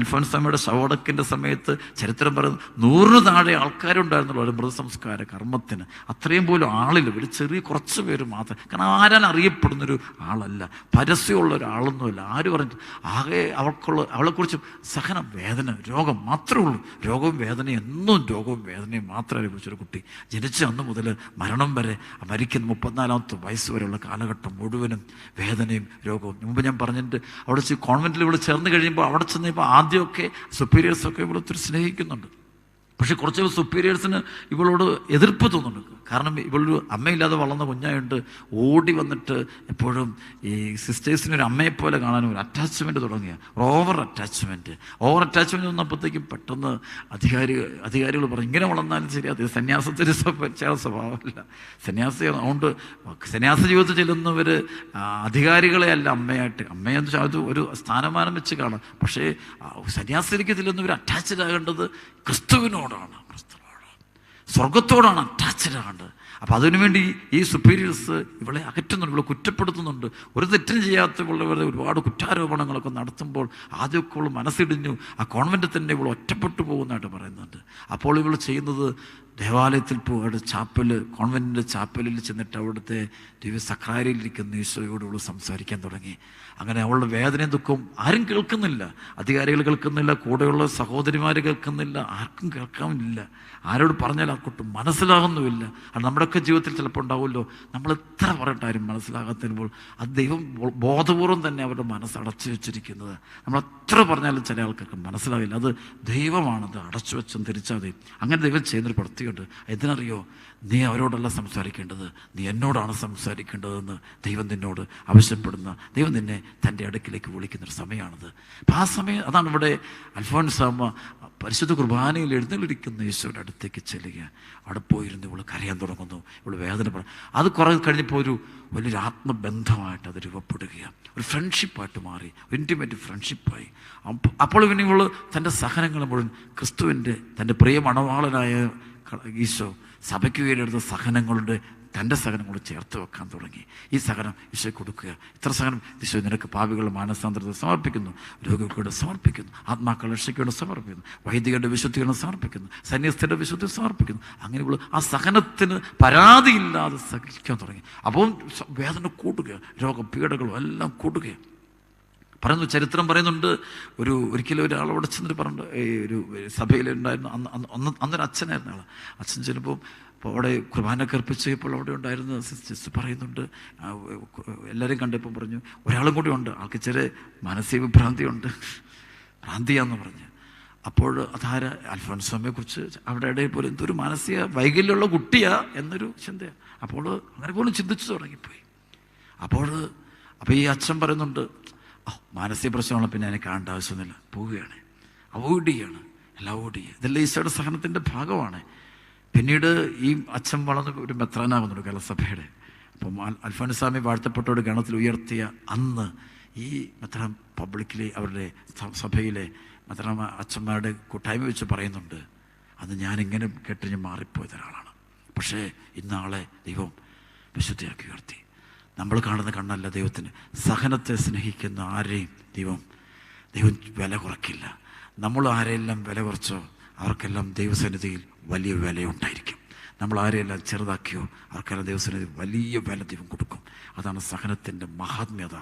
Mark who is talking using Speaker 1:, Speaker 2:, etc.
Speaker 1: അൽഫോൻസാമയുടെ ശവടക്കിന്റെ സമയത്ത് ചരിത്രം പറയുന്നത് നൂറിന് താഴെ ആൾക്കാരുണ്ടായിരുന്നുള്ളൂ ഒരു മൃതസംസ്കാര കർമ്മത്തിന്. അത്രയും പോലും ആളില്ല. ഒരു ചെറിയ കുറച്ച് പേര് മാത്രം. കാരണം ആരാൻ അറിയപ്പെടുന്നൊരു ആളല്ല. പരസ്യമുള്ള ഒരാളൊന്നുമല്ല. ആര് പറഞ്ഞു? ആകെ അവൾക്കുള്ള അവളെക്കുറിച്ച് സഹനം വേദന രോഗം മാത്രമേ ഉള്ളൂ. രോഗവും വേദനയും എന്നും രോഗവും വേദനയും മാത്രം അനുഭവിച്ചൊരു കുട്ടി. ജനിച്ച അന്ന് മുതൽ മരണം വരെ മരിക്കുന്ന മുപ്പത്തിനാലാമത്തെ വയസ്സ് വരെയുള്ള കാലഘട്ടം മുഴുവനും വേദനയും രോഗവും. മുമ്പ് ഞാൻ പറഞ്ഞിട്ട് അവിടെ കോൺവെന്റിൽ ഇവിടെ ചേർന്ന് കഴിയുമ്പോൾ അവിടെ ചെന്നപ്പോൾ ആദ്യമൊക്കെ സുപ്പീരിയേഴ്സൊക്കെ ഇവിടെ ഒത്തിരി സ്നേഹിക്കുന്നുണ്ട്. പക്ഷെ കുറച്ച് സുപ്പീരിയേഴ്സിന് ഇവളോട് എതിർപ്പ് തോന്നുന്നുണ്ട്. കാരണം ഇവളൊരു അമ്മയില്ലാതെ വളർന്ന കുഞ്ഞായുണ്ട് ഓടി വന്നിട്ട് എപ്പോഴും ഈ സിസ്റ്റേഴ്സിന് ഒരു അമ്മയെപ്പോലെ കാണാൻ ഒരു അറ്റാച്ച്മെന്റ് തുടങ്ങിയ ഓവർ അറ്റാച്ച്മെന്റ് ഓവർ അറ്റാച്ച്മെന്റ് വന്നപ്പോഴത്തേക്കും പെട്ടെന്ന് അധികാരി അധികാരികൾ പറഞ്ഞു ഇങ്ങനെ വളർന്നാലും ശരി അത് സന്യാസത്തിന് ചില സ്വഭാവമല്ല. സന്യാസി അതുകൊണ്ട് സന്യാസ ജീവിതത്തിൽ ചെല്ലുന്നവർ അധികാരികളെ അല്ല അമ്മയായിട്ട്. അമ്മയെന്ന് വെച്ചാൽ അത് ഒരു സ്ഥാനമാനം വെച്ച് കാണാം. പക്ഷേ സന്യാസിക്ക് ചെല്ലുന്നവർ അറ്റാച്ച്ഡ് ആകേണ്ടത് ക്രിസ്തുവിനോടാണ്. ക്രിസ്തുവിനോട് സ്വർഗത്തോടാണ് അറ്റാച്ച്ഡ് ആകേണ്ടത്. അപ്പോൾ അതിനുവേണ്ടി ഈ സുപ്പീരിയേഴ്സ് ഇവളെ അകറ്റുന്നുണ്ട് ഇവളെ കുറ്റപ്പെടുത്തുന്നുണ്ട്. ഒരു തെറ്റും ചെയ്യാത്ത ഇവളുടെ ഒരുപാട് കുറ്റാരോപണങ്ങളൊക്കെ നടത്തുമ്പോൾ ആദ്യമൊക്കെ ഇവൾ മനസ്സിടിഞ്ഞു. ആ കോൺവെന്റിൽ തന്നെ ഇവൾ ഒറ്റപ്പെട്ടു പോകുന്നതായിട്ട് പറയുന്നുണ്ട്. അപ്പോൾ ഇവൾ ചെയ്യുന്നത് ദേവാലയത്തിൽ പോകാട് ചാപ്പൽ കോൺവെന്റിന്റെ ചാപ്പലിൽ ചെന്നിട്ട് അവിടുത്തെ ദിവ്യ സക്രാരിയിലിരിക്കുന്ന ഈശോയോട് അവൾ സംസാരിക്കാൻ തുടങ്ങി. അങ്ങനെ അവളുടെ വേദനയും ദുഃഖവും ആരും കേൾക്കുന്നില്ല. അധികാരികൾ കേൾക്കുന്നില്ല കൂടെയുള്ള സഹോദരിമാർ കേൾക്കുന്നില്ല ആർക്കും കേൾക്കാനില്ല. ആരോട് പറഞ്ഞാൽ ആർക്കൊട്ടും മനസ്സിലാകുന്നുമില്ല. അത് നമ്മുടെയൊക്കെ ജീവിതത്തിൽ ചിലപ്പോൾ ഉണ്ടാവുമല്ലോ. നമ്മൾ എത്ര പറഞ്ഞിട്ടാരും മനസ്സിലാകാത്തപ്പോൾ അത് ദൈവം ബോധപൂർവം തന്നെ അവരുടെ മനസ്സ് അടച്ചു വെച്ചിരിക്കുന്നത്. നമ്മൾ എത്ര പറഞ്ഞാലും ചില ആൾക്കാർക്ക് മനസ്സിലാവില്ല. അത് ദൈവമാണത് അടച്ചു വെച്ചും തിരിച്ചാതെ. അങ്ങനെ ദൈവം ചെയ്യുന്നൊരു പ്രവൃത്തിയുണ്ട് എന്തിനറിയോ? നീ അവരോടല്ല സംസാരിക്കേണ്ടത്. നീ എന്നോടാണ് സംസാരിക്കേണ്ടതെന്ന് ദൈവം നിന്നോട് ആവശ്യപ്പെടുന്ന ദൈവം നിന്നെ തന്റെ അടുക്കിലേക്ക് വിളിക്കുന്നൊരു സമയമാണത്. അപ്പം ആ സമയം അതാണ് ഇവിടെ അൽഫോൻസ് അമ്മ പരിശുദ്ധ കുർബാനയിൽ എഴുന്നള്ളിരിക്കുന്ന യേശുവിന്റെ അടുത്തേക്ക് ചെല്ലുക. അവിടെ പോയിരുന്ന് ഇവൾ കരയാൻ തുടങ്ങുന്നു. ഇവൾ വേദന അത് കുറേ കഴിഞ്ഞപ്പോൾ ഒരു വലിയൊരു ആത്മബന്ധമായിട്ട് അത് രൂപപ്പെടുകയാണ് ഒരു ഫ്രണ്ട്ഷിപ്പായിട്ട് മാറി. ഇന്റിമേറ്റ് ഫ്രണ്ട്ഷിപ്പായി. അപ്പ- അപ്പോൾ പിന്നെ ഇവൾ തന്റെ സഹനങ്ങൾ മുഴുവൻ ക്രിസ്തുവിന്റെ തന്റെ പ്രിയ മണവാളനായ ഈശോ സഭയ്ക്ക് എടുത്ത സഹനങ്ങളുടെ തന്റെ സഹനങ്ങളോട് ചേർത്ത് വെക്കാൻ തുടങ്ങി. ഈ സഹനം ഈശോയ്ക്ക് കൊടുക്കുക. ഇത്ര സഹനം ഈശോ നിനക്ക് പാപികളുടെ മാനസാന്തരത്തെ സമർപ്പിക്കുന്നു രോഗികളുടെ സമർപ്പിക്കുന്നു ആത്മാക്കളുടെ രക്ഷയ്ക്കോട് സമർപ്പിക്കുന്നു വൈദികരുടെ വിശുദ്ധികളെ സമർപ്പിക്കുന്നു സന്യസ്തരുടെ വിശുദ്ധി സമർപ്പിക്കുന്നു. അങ്ങനെയുള്ള ആ സഹനത്തിന് പരാതിയില്ലാതെ സഹിക്കാൻ തുടങ്ങി. അപ്പം വേദന കൂടുക രോഗപീഠകളും എല്ലാം കൂടുക. പറയുന്നു ചരിത്രം പറയുന്നുണ്ട്. ഒരു ഒരിക്കലും ഒരാൾ അവിടെ ചെന്നിട്ട് പറഞ്ഞു ഈ ഒരു സഭയിലുണ്ടായിരുന്നു അന്ന് അന്ന് അന്ന് അന്നൊരു അച്ഛനായിരുന്നു ആൾ അച്ഛൻ ചെല്ലുമ്പോൾ അപ്പോൾ അവിടെ കുർബാന കർപ്പിച്ചപ്പോൾ അവിടെ ഉണ്ടായിരുന്ന സിസ്റ്റേഴ്സ് പറയുന്നുണ്ട്. എല്ലാവരും കണ്ടപ്പോൾ പറഞ്ഞു ഒരാളും കൂടി ഉണ്ട്. ആൾക്ക് ചെറിയ മാനസിക വിഭ്രാന്തിയുണ്ട് ഭ്രാന്തിയാന്ന് പറഞ്ഞു. അപ്പോൾ അതാര? അൽഫോൻസ്വാമിയെ കുറിച്ച് അവിടെ ഇടയിൽ പോലും എന്തൊരു മാനസിക വൈകല്യമുള്ള കുട്ടിയാ എന്നൊരു ചിന്തയാണ് അപ്പോൾ അങ്ങനെ പോലും ചിന്തിച്ചു തുടങ്ങിപ്പോയി. അപ്പോൾ അപ്പോൾ ഈ അച്ഛൻ പറയുന്നുണ്ട് "ആ, മാനസിക പ്രശ്നമുള്ള പിന്നെ അതിനെ കാണേണ്ട ആവശ്യമൊന്നുമില്ല. പോവുകയാണ്. അവോയ്ഡ് ചെയ്യാണ്. എല്ലാം അവോയ്ഡ് ചെയ്യുക. ഇതെല്ലാം ഈശോയുടെ സഹനത്തിന്റെ ഭാഗമാണ്. പിന്നീട് ഈ അച്ഛൻ വളർന്ന് ഒരു മെത്രാനാകുന്നുണ്ട് കലസഭയുടെ. അപ്പം അൽഫാനുസ്വാമി വാഴ്ത്തപ്പെട്ടോട് ഗണത്തിൽ ഉയർത്തിയ അന്ന് ഈ മെത്രാൻ പബ്ലിക്കിലെ അവരുടെ സഭയിലെ മെത്രാൻ അച്ഛന്മാരുടെ കൂട്ടായ്മ വെച്ച് പറയുന്നുണ്ട് അന്ന് ഞാനിങ്ങനെ കെട്ടിഞ്ഞ് മാറിപ്പോയത് ഒരാളാണ്. പക്ഷേ ഇന്നാളെ ദൈവം വിശുദ്ധിയാക്കി ഉയർത്തി. നമ്മൾ കാണുന്ന കണ്ണല്ല ദൈവത്തിന്. സഹനത്തെ സ്നേഹിക്കുന്ന ആരെയും ദൈവം ദൈവം വില കുറയ്ക്കില്ല. നമ്മൾ ആരെയെല്ലാം വില കുറച്ചോ അവർക്കെല്ലാം ദൈവസന്നിധിയിൽ വലിയ വിലയുണ്ടായിരിക്കും. നമ്മൾ ആരെയെല്ലാം ചെറുതാക്കിയോ അവർക്കെല്ലാം ദൈവസന്നിധി വലിയ വില ദൈവം കൊടുക്കും. അതാണ് സഹനത്തിന്റെ മഹാത്മ്യത.